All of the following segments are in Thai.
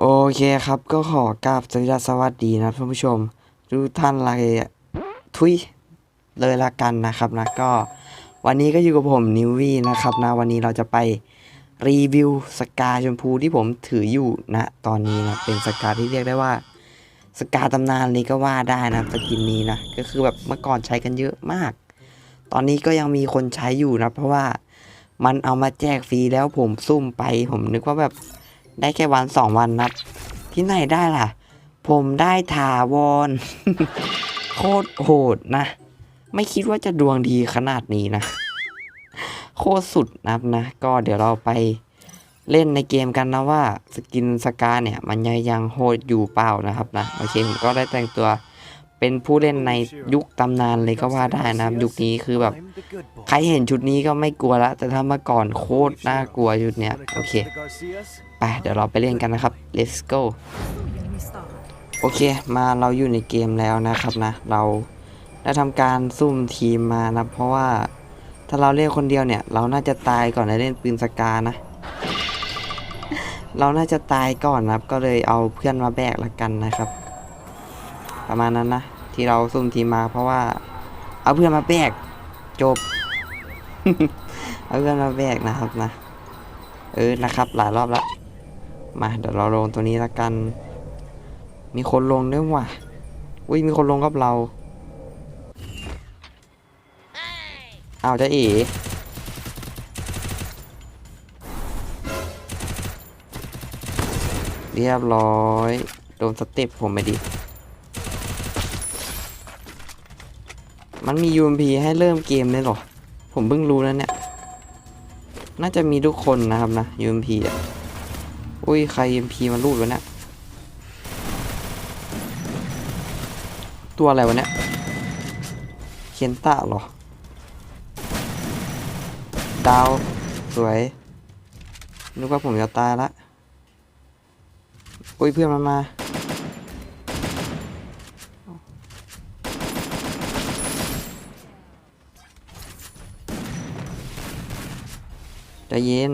โอเคครับก็ขอกราบสวัสดีนะท่านผู้ชม ทุกท่านเลยทุยเลยละกันนะครับนะก็วันนี้ก็อยู่กับผมนิววี่นะครับนะวันนี้เราจะไปรีวิวสกาชมพูที่ผมถืออยู่นะตอนนี้นะเป็นสกาที่เรียกได้ว่า สกาตำนานนี้ก็ว่าได้นะสกินนี้นะก็คือแบบเมื่อก่อนใช้กันเยอะมาก ตอนนี้ก็ยังมีคนใช้อยู่นะเพราะว่ามันเอามาแจกฟรีแล้วผมซุ่มไป ผมนึกว่าแบบ ได้แค่วันสองวันนะที่ไหนได้ล่ะ ผมได้ถาวรโคตรโหดนะ ไม่คิดว่าจะดวงดีขนาดนี้นะ โคตรสุดนะครับนะ ก็เดี๋ยวเราไปเล่นในเกมกันนะว่าสกินสกาเนี่ย มันยังยังโหดอยู่เปล่านะครับนะ โอเค ผมก็ได้แต่งตัว เป็นผู้เล่นในยุคตำนานเลยก็ว่าได้นะครับยุคนี้คือแบบ ใครเห็นชุดนี้ก็ไม่กลัวละแต่ถ้ามื่อก่อนโคตรน่ากลัวชุดเนี้ยโอเคไปเดี๋ยวเราไปเล่นกันนะครับ let's go โอเคมาเราอยู่ในเกมแล้วนะครับนะ เราได้ทำการซุ่มทีมมานะ เพราะว่าถ้าเราเล่นคนเดียวเนี่ย เราน่าจะตายก่อนได้เล่นปืนสกานะ เราน่าจะตายก่อนนะครับ ก็เลยเอาเพื่อนมาแบกละกันนะครับ ประมาณนั้นนะ ที่เราซุ่มทีมมาเพราะว่า เอาเพื่อนมาแบกจบ เอาเพื่อนมาแบกนะครับนะ เออนะครับหลายรอบล้วมาเดี๋ยวเราลงตัวนี้ละกัน มีคนลงด้วยว่ะอุ้ยมีคนลงกับเราเอาจะอ๋เรียบร้อย โดนสเต็ปผมไปดิ มันมี UMP ให้เริ่มเกมเลยหรอ ผมเพิ่งรู้นะเนี่ย น่าจะมีทุกคนนะครับนะ UMP อะ อุ้ย ใคร UMP มารูดวะเนี่ย ตัวอะไรวะเนี่ย เคนต้าหรอ ดาว สวย นึกว่าผมจะตายละ อุ้ย เพื่อนมันมา จะเย็น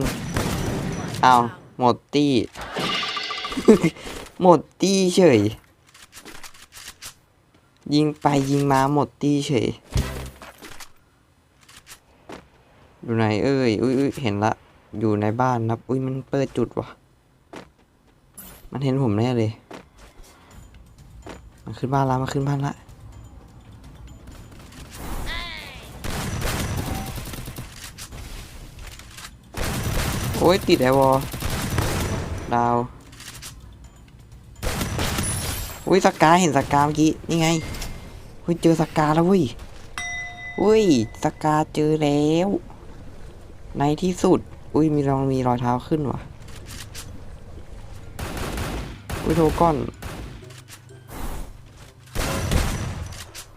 เอาหมดตี้ หมดตี้เฉย ยิงไปยิงมาหมดตี้เฉย อยู่ไหนเอ้ยอุ้ยเห็นละ อยู่ในบ้านนะอุ้ยมันเปิดจุดวะมันเห็นผมแน่เลย มันขึ้นบ้านละมันขึ้นบ้านละ ยติดไอวอลดาวอุ้ยสกาเห็นสกาเมื่อกี้นี่ไงอุ้ยเจอสกาแล้วเว้ยอุ้ยสกาเจอแล้ว ในที่สุด อุ้ยมีรองมีรอยเท้าขึ้นว่ะอุ้ยโทก้อน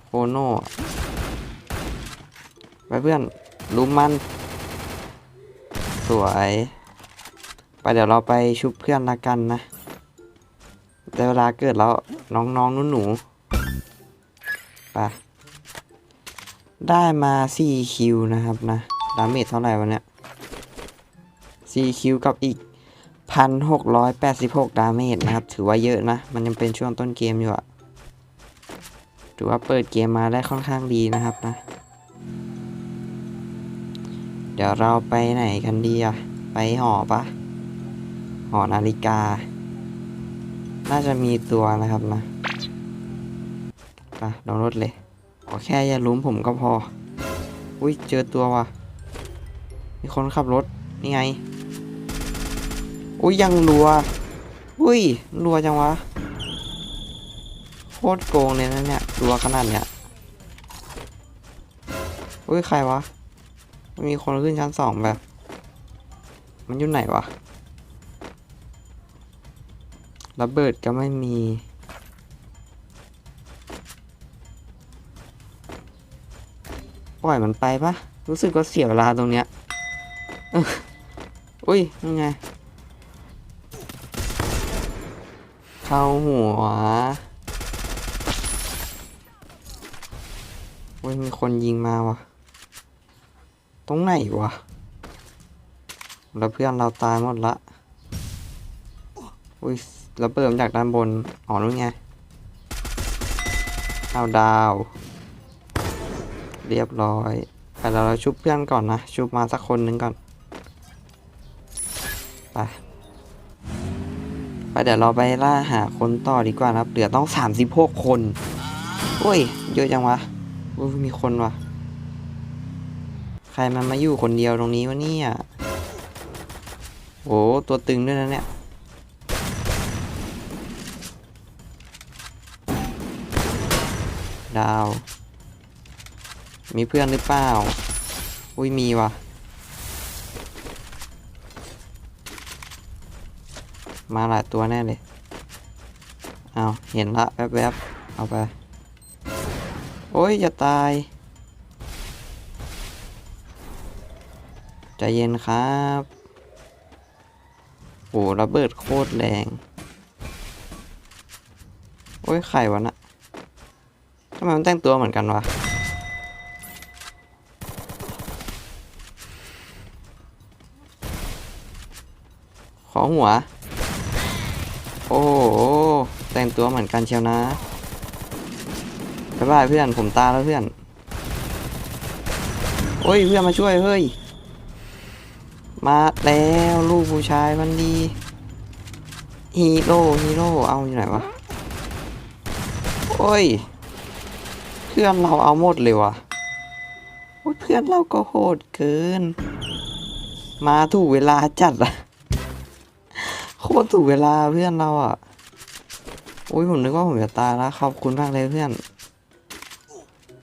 โคโน่ไปเพื่อนลุมมัน สวย ไปเดี๋ยวเราไปชุบเพื่อนละกันนะได้เวลาเกิดแล้วน้องๆนุ่นหนูไปได้มา 4 คิวนะครับนะดาเมจเท่าไหร่วะเนี่ย 4 คิวกับอีก 1,686 ดาเมจนะครับ ถือว่าเยอะนะ มันยังเป็นช่วงต้นเกมอยู่อะถือว่าเปิดเกมมาได้ค่อนข้างดีนะครับนะ เดี๋ยวเราไปไหนกันดีอะไปหอปะ อนาฬิกา น่าจะมีตัวนะครับนะไปลงรถเลย ขอแค่อย่าลุ้มผมก็พอ อุ้ยเจอตัวว่ะ มีคนขับรถ นี่ไง อุ้ยยังรัว อุ้ยรัวจังวะ โคตรโกงเลยนะเนี่ยรัวขนาดเนี้ยอุ้ยใครวะ มีคนขึ้นชั้นสองแบบ มันอยู่ไหนวะ ระเบิดก็ไม่มี ปล่อยมันไปปะรู้สึกว่าเสียเวลาตรงเนี้ยอุ้ยยังไง เข้าหัวอุ้ยมีคนยิงมาวะตรงไหนวะ แล้วเพื่อนเราตายหมดละอุ้ย ระเบิดมจากด้านบน อ๋อนู่นไงเอาดาว เรียบร้อยไปแล้วเราชุบเพื่อนก่อนนะ ชุบมาสักคนหนึ่งก่อน ไป ไปเดี๋ยวเราไปล่าหาคนต่อดีกว่านะครับ เหลือต้อง36คน โอ้ย เยอะจังวะอุ้ยมีคนวะใครมันมาอยู่คนเดียวตรงนี้วะเนี่ยโอ้ตัวตึงด้วยนะเนี่ย ดาว มีเพื่อนหรือเปล่า อุ้ยมีว่ะ มาหลายตัวแน่เลย เอาเห็นละแวบๆ เอาไป โอ้ยจะตายใจเย็นครับโอ้ระเบิดโคตรแรง โอ้ยไข่วะน่ะ ไมมันแต่งตัวเหมือนกันวะขอหัว โอ้โหแต่งตัวเหมือนกันเชียวนะบ๊ายบายเพื่อนผมตาแล้วเพื่อน โอ้ยเพื่อนมาช่วยเฮ้ย มาแล้วลูกผู้ชายมันดีฮีโร่ฮีโร่เอาอยู่ไหนวะ โอ้ย พื่อนเราเอาหมดเลยวะเพื่อนเราก็โหดเกิน มาถูกเวลาจัดอะโคตรถูกเวลาเพื่อนเราอะอุ้ยผมนึกว่าผมจะตายแล้วขอบคุณมากเลยเพื่อน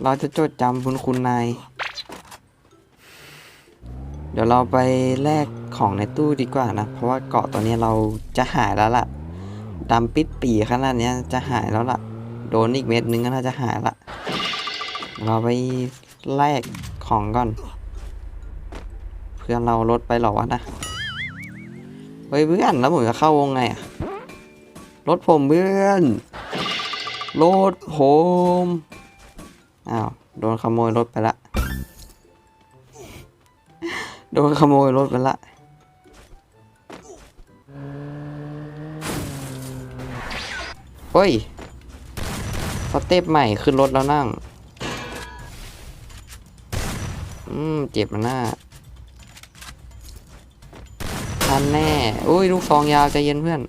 เราจะจดจำบุญคุณนาย เดี๋ยวเราไปแลกของในตู้ดีกว่านะ เพราะว่าเกาะตัวนี้เราจะหายแล้วล่ะดำปิดปีขนาดนี้จะหายแล้วล่ะ โดนอีกเม็ดนึงก็น่าจะหายละ เราไปแลกของก่อน เพื่อนเราลดไปหรอวะนะเฮ้ยเพื่อนแล้วผมจะเข้าวงไงอะรถผมเพื่อนรถผมอ้าวโดนขโมยรถไปละโดนขโมยรถไปละเฮ้ยสเต็ปใหม่ขึ้นรถแล้วนั่ง อืมเจ็บมันหน้าทันแน่อุ้ยลูกซองยาวใจเย็นเพื่อน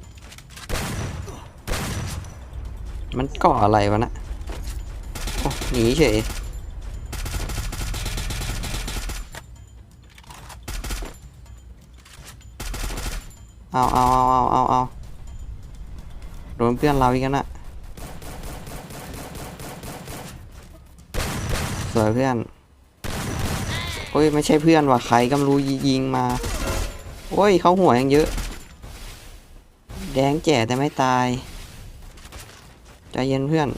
มันกาะอะไรวะนะโอ้หนีเฉยเอาเอาเอาเอาเอาเอาโดนเพื่อนเราอีกแล้วนะสวยเพื่อน โอ้ย ไม่ใช่เพื่อนว่ะใครก็ไม่รู้ยิงมาโอ้ยเขาหัวยังเยอะ แดงแจ๋แต่ไม่ตาย ใจเย็นเพื่อน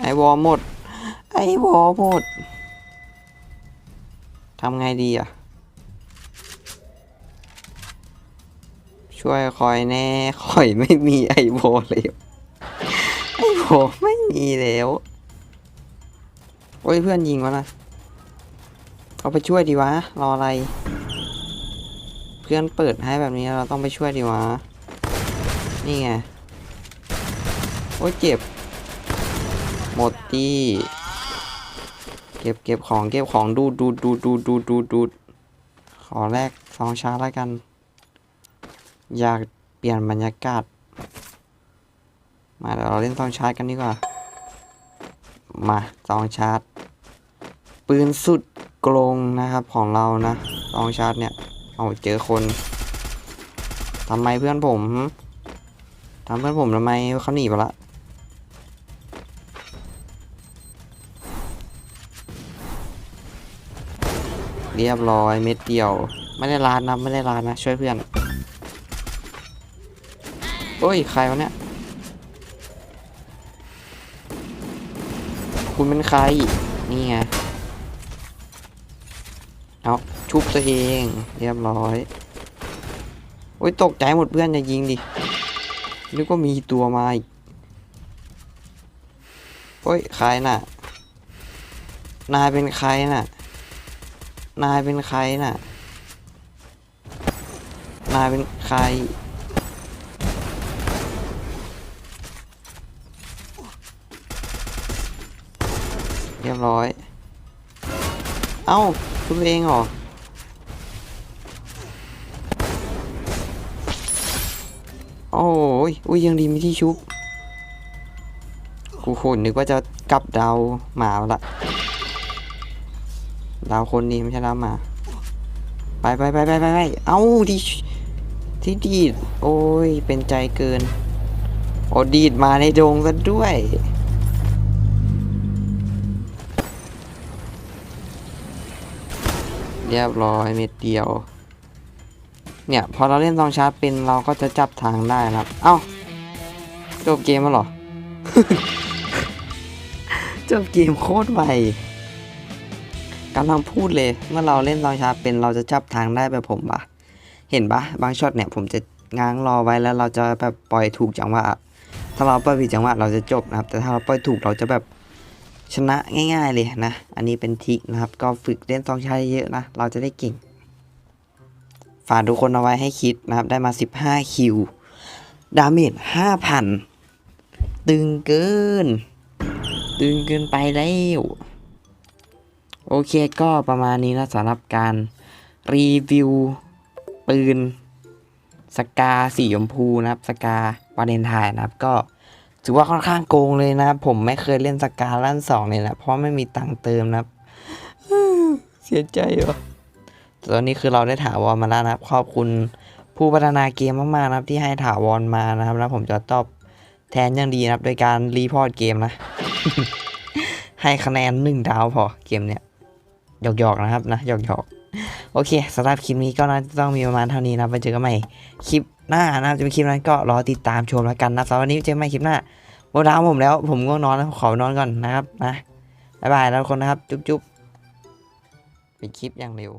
ไอวอลหมด ไอวอลหมดทำไงดีอะ ช่วยคอยแน่คอยไม่มีไอวอลเลยไอวอลไม่มีแล้ว โอ้ยเพื่อนยิงวะนะ เอาไปช่วยดีวะ รออะไร เพื่อนเปิดให้แบบนี้เราต้องไปช่วยดีวะ นี่ไง โอ้เจ็บ หมดดีเก็บเก็บของเก็บของดูดูดูดูดูดูดูดขอแรกซองชาร์แล้วกัน อยากเปลี่ยนบรรยากาศ มาเดี๋ยวเราเล่นซองชาร์จกันดีกว่า มาซองชาร์จปืนสุด กลงนะครับของเรานะซองชาร์จเนี่ย เอาเจอคนทำไมเพื่อนผมทำเพื่อนผมทำไมเขาหนีไปละเรียบร้อยเม็ดเดียว ไม่ได้ลานนะไม่ได้ลานนะ ช่วยเพื่อนโอ้ย ใครวะเนี่ย คุณเป็นใคร นี่ไง เอาชุบตัวเองเรียบร้อยโอ้ยตกใจหมดเพื่อนจะยิงดินึกว่ามีตัวมาอีกโอ้ยใครน่ะ นายเป็นใครน่ะ นายเป็นใครน่ะ นายเป็นใคร เรียบร้อย เอ้า ทุบเองเหรอโอ้ยอุ้ยยังดีมีที่ชุบกูโหนึกว่าจะกลับดาวหมาละดาวคนนี้ไม่ใช่ดาวหมา ไปไปไปไปไปไปเอาที่ที่ดีด โอ้ยเป็นใจเกิน โอดีดมาในดงซะด้วย เรียบร้อยเม็ดเดียว เนี่ย พอเราเล่นซองชาร์จเป็นเราก็จะจับทางได้ครับ เอ้า จบเกมแล้วหรอ จบเกมโคตรไวกำลังพูดเลย เมื่อเราเล่นซองชาร์จเป็นเราจะจับทางได้แบบผมปะเห็นปะบางช็อตเนี่ยผมจะง้างรอไว้แล้วเราจะแบบปล่อยถูกจังหวะถ้าเราปล่อยผิดจังหวะเราจะจบนะครับ แต่ถ้าเราปล่อยถูกเราจะแบบ ชนะง่ายๆเลยนะ อันนี้เป็นทิกนะครับ ก็ฝึกเล่นซองชาร์จเยอะนะ เราจะได้เก่ง ฝากทุกคนเอาไว้ให้คิดนะครับ ได้มา 15 คิว ดาเมจ5,000 ตึงเกิน ตึงเกินไปแล้ว โอเคก็ประมาณนี้นะสำหรับการรีวิวปืนสกาสีชมพูนะครับ สกาวาเลนไทน์นะครับก็ ถือว่าค่อนข้างโกงเลยนะผมไม่เคยเล่นสกาลั่นสองเลยนะเพราะไม่มีตังค์เติมนะเสียใจว่ะตอนนี้คือเราได้ถาวรมาแล้วนะครับ ขอบคุณผู้พัฒนาเกมมากๆนะครับ ที่ให้ถาวรมานะครับ แล้วผมจะตอบแทนอย่างดีนะครับ โดยการรีพอร์ตเกมนะ ให้คะแนนหนึ่งดาวพอเกมเนี้ยหยอกๆนะครับนะหยอกๆ โอเคสำหรับคลิปนี้ก็น่าจะต้องมีประมาณเท่านี้นะไปเจอกันใหม่คลิปหน้านะจะเป็นคลิปนั้นก็รอติดตามชมแล้วกันนะสำหรับวันนี้เจอกันใหม่คลิปหน้าหมดดาวผมแล้วผมง่วงนอนแล้วขอนอนก่อนนะครับนะบ๊ายบายแล้วทุกคนนะครับ จุ๊บๆเป็นคลิปอย่างเร็ว